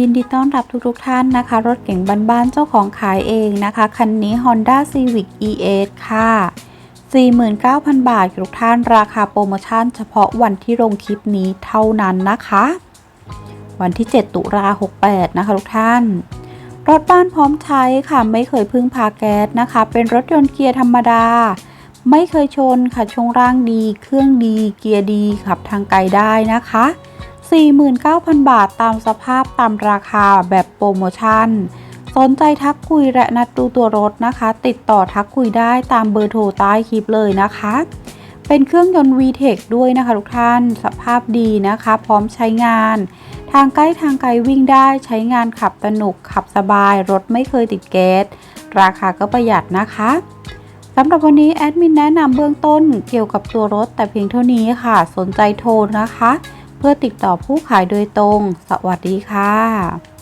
ยินดีต้อนรับทุกๆท่านนะคะ รถเก๋งบ้านๆเจ้าของขายเองนะคะ คันนี้ Honda Civic ES ค่ะ 49,000 บาททุกท่านราคาโปรโมชั่นเฉพาะวันที่ลงคลิปนี้เท่านั้นนะคะ วันที่ 7 ตุลา68 นะคะทุกท่าน รถบ้านพร้อมใช้ค่ะ ไม่เคยพึ่งพาแก๊สนะคะ เป็นรถยนต์เกียร์ธรรมดา ไม่เคยชนค่ะช่วงร่างดี เครื่องดี เกียร์ดีขับทางไกลได้นะคะ 49,000 บาทตามสภาพตามราคาแบบโปรโมชั่น สนใจทักคุยและนัดดูตัวรถนะคะ ติดต่อทักคุยได้ตามเบอร์โทรใต้คลิปเลยนะคะ เป็นเครื่องยนต์ VTEC ด้วยนะคะทุกท่าน สภาพดีนะคะ พร้อมใช้งาน ทางใกล้ทางไกลวิ่งได้ใช้งานขับสนุกขับสบาย รถไม่เคยติดแก๊สราคาก็ประหยัดนะคะสำหรับวันนี้แอดมินแนะนำเบื้องต้นเกี่ยวกับตัวรถแต่เพียงเท่านี้ค่ะ สนใจโทรนะคะ เพื่อติดต่อผู้ขายโดยตรง สวัสดีค่ะ